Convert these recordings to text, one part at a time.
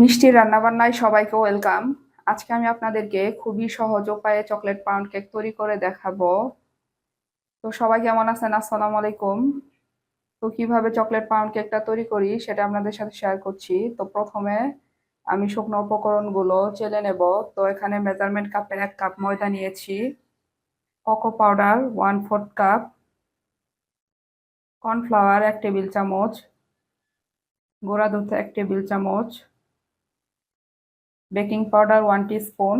মিষ্টি রান্নাবান্নায় সবাইকে ওয়েলকাম। আজকে আমি আপনাদেরকে খুবই সহজ উপায়ে চকলেট পাউন্ড কেক তৈরি করে দেখাবো। তো সবাই কেমন আছেন? আসসালামু আলাইকুম। তো কীভাবে চকলেট পাউন্ড কেকটা তৈরি করি সেটা আপনাদের সাথে শেয়ার করছি। তো প্রথমে আমি শুকনো উপকরণগুলো চেলে নেব। তো এখানে মেজারমেন্ট কাপের এক কাপ ময়দা নিয়েছি। Cocoa powder one fourth cup cornflour এক টেবিল চামচ, গোড়া দুধ এক টেবিল চামচ baking powder one spoon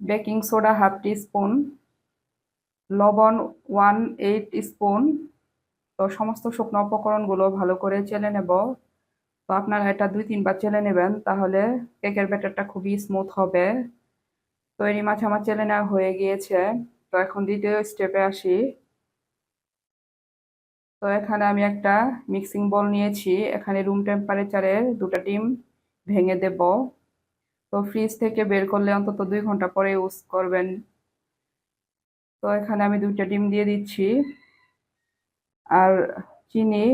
baking soda half spoon লবণ ওয়ান এইট স্পুন। তো সমস্ত শুকনো উপকরণগুলো ভালো করে চেলে নেব। তো আপনারা এটা দুই তিনবার চেলে নেবেন, তাহলে কেকের ব্যাটারটা খুবই স্মুথ হবে। তৈরি মাছ আমার চেলে নেওয়া হয়ে গিয়েছে। তো এখন দ্বিতীয় স্টেপে আসি। তো এখানে আমি একটা মিক্সিং বল নিয়েছি। এখানে রুম টেম্পারেচারে দুটা ডিম ভেঙে দেব। তো ফ্রিজ থেকে বের করলে অন্তত দুই ঘণ্টা পরে ইউজ করবেন। তো এখানে আমি দুইটা ডিম দিয়ে দিচ্ছি। আর চিনি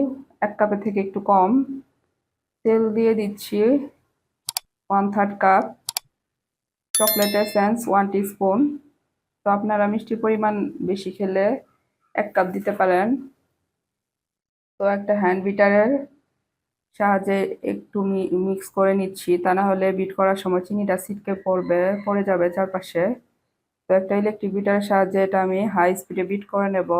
এক কাপের থেকে একটু কম। তেল দিয়ে দিচ্ছি one third cup chocolate essence one spoon তো আপনারা মিষ্টির পরিমাণ বেশি খেলে এক কাপ দিতে পারেন। তো একটা হ্যান্ড বিটারের সাহায্যে একটু মিক্স করে নিচ্ছি। তা না হলে বিট করার সময় চিনিটা ছিটকে পড়বে, পড়ে যাবে চারপাশে। তো একটা ইলেকট্রিক বিটারের সাহায্যে এটা আমি হাই স্পিডে বিট করে নেব।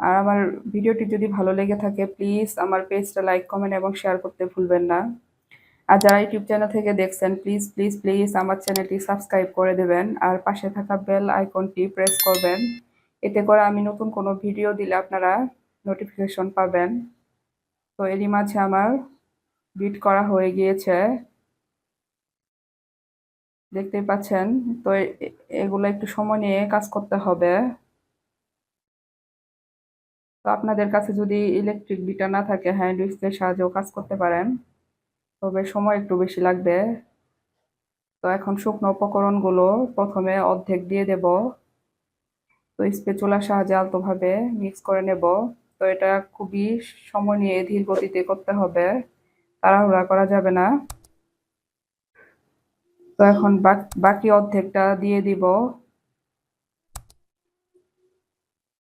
আর আমার ভিডিওটি যদি ভালো লেগে থাকে প্লিজ আমার পেজটা লাইক কমেন্ট এবং শেয়ার করতে ভুলবেন না। আর যারা ইউটিউব চ্যানেল থেকে দেখছেন প্লিজ প্লিজ প্লিজ আমার চ্যানেলটি সাবস্ক্রাইব করে দেবেন। আর পাশে থাকা বেল আইকনটি প্রেস করবেন। এতে করে আমি নতুন কোনো ভিডিও দিলে আপনারা নোটিফিকেশন পাবেন। তো এরই মাঝে আমার বিট করা হয়ে গিয়েছে। দেখতেই পাচ্ছেন, তো এগুলো একটু সময় নিয়ে কাজ করতে হবে। তো আপনাদের কাছে যদি ইলেকট্রিক বিটা না থাকে হ্যান্ড উইক্সের সাহায্যেও কাজ করতে পারেন, তবে সময় একটু বেশি লাগবে। তো এখন শুকনো উপকরণগুলো প্রথমে অর্ধেক দিয়ে দেব। তো স্পেচুলার সাহায্যে আলতোভাবে মিক্স করে নেব। তো এটা খুবই সময় নিয়ে ধীর গতিতে করতে হবে। তাড়াহুড়া করা যাবে না। তো এখন বাকি অর্ধেকটা দিয়ে দিব।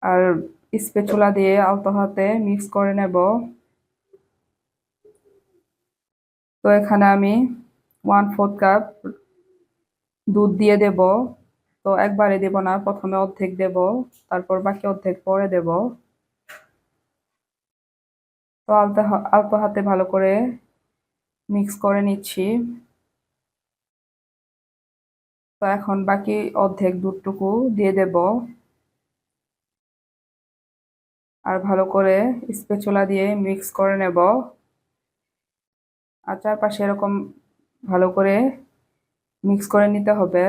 আর স্পেচুলা দিয়ে আলতো হাতে মিক্স করে নেব। তো এখানে আমি ওয়ান ফোর্থ কাপ দুধ দিয়ে দেব। তো একবারে দেব না, প্রথমে অর্ধেক দেব, তারপর বাকি অর্ধেক পরে দেব। তো আলতো আলতো হাতে ভালো করে মিক্স করে নিচ্ছি। তো এখন বাকি অর্ধেক দুধটুকু দিয়ে দেব। আর ভালো করে স্পেচুলা দিয়ে মিক্স করে নেব। আর চারপাশে এরকম ভালো করে মিক্স করে নিতে হবে।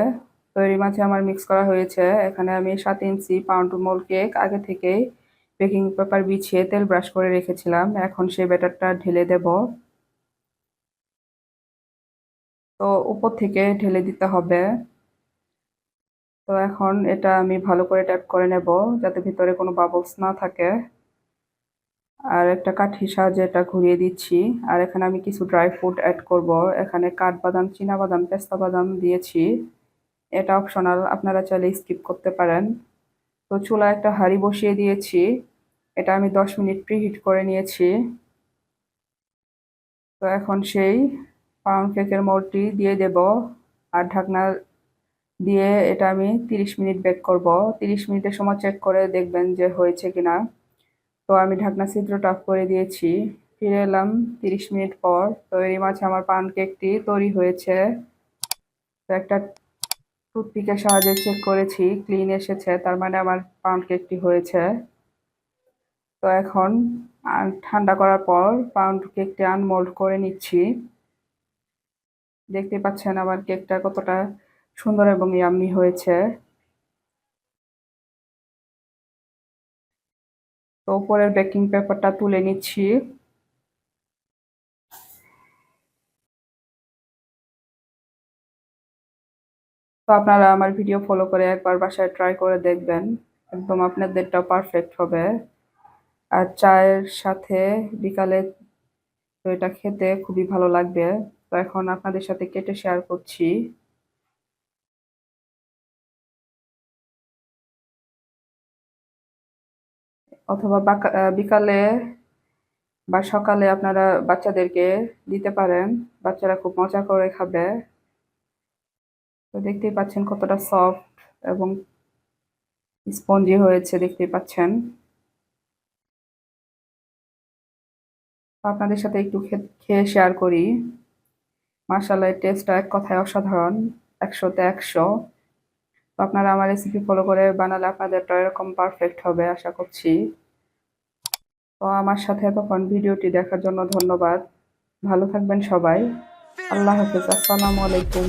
তৈরি মাছে আমার মিক্স করা হয়েছে। এখানে আমি সাত ইঞ্চি পাউন্ড মোল কেক আগে থেকেই বেকিং পেপার বিছিয়ে তেল ব্রাশ করে রেখেছিলাম। এখন সেই ব্যাটারটা ঢেলে দেব। তো উপর থেকে ঢেলে দিতে হবে। তো এখন এটা আমি ভালো করে ট্যাপ করে নেব যাতে ভিতরে কোনো বাবলস না থাকে। আর একটা কাঠি সাহায্যে এটা ঘুরিয়ে দিচ্ছি। আর এখানে আমি কিছু ড্রাই ফ্রুট অ্যাড করব। এখানে কাঠবাদাম বাদাম পেস্তা বাদাম দিয়েছি। এটা অপশনাল আপনারা চাইলে স্কিপ করতে পারেন। তো চুলা একটা হাঁড়ি বসিয়ে দিয়েছি। এটা আমি দশ মিনিট প্রিহিট করে নিয়েছি। তো এখন সেই পাউন্ড কেকের মোড়টি দিয়ে দেব আর ঢাকনা দিয়ে এটা আমি তিরিশ মিনিট বেক করব। তিরিশ মিনিটের সময় চেক করে দেখবেন যে হয়েছে কিনা। তো আমি ঢাকনা ছিদ্রটা অফ করে দিয়েছি। ফিরে এলাম তিরিশ মিনিট পর। তো এরই মাঝে আমার পাউন্ড কেকটি তৈরি হয়েছে। তো একটা টুথপিকের সাহায্যে চেক করেছি ক্লিন এসেছে, তার মানে আমার পাউন্ড কেকটি হয়েছে। তো এখন ঠান্ডা করার পর পাউন্ড কেকটি আনমোল্ড করে নিচ্ছি। দেখতে পাচ্ছেন আমার কেকটা কতটা সুন্দর এবং ইয়াম্মি হয়েছে। তো উপরের বেকিং পেপারটা তুলে নিচ্ছি। তো আপনারা আমার ভিডিও ফলো করে একবার বাসায় ট্রাই করে দেখবেন। একদম আপনাদেরটা পারফেক্ট হবে। আর চায়ের সাথে বিকালে তো এটা খেতে খুবই ভালো লাগবে। তো এখন আপনাদের সাথে কেটে শেয়ার করছি। অথবা বিকালে বা সকালে আপনারা বাচ্চাদেরকে দিতে পারেন। বাচ্চারা খুব মজা করে খাবে। তো দেখতেই পাচ্ছেন কতটা সফট এবং স্পঞ্জি হয়েছে, দেখতেই পাচ্ছেন। আপনাদের সাথে একটু খেয়ে শেয়ার করি। মাশাআল্লাহ এর টেস্টটা এক কথায় অসাধারণ একশোতে একশো। তো আপনারা আমার রেসিপি ফলো করে বানালে আপনাদেরটা এরকম পারফেক্ট হবে, আশা করছি। তো আমার সাথে এতক্ষণ ভিডিওটি দেখার জন্য ধন্যবাদ। ভালো থাকবেন সবাই। আল্লাহ হাফেজ, আসসালামু আলাইকুম।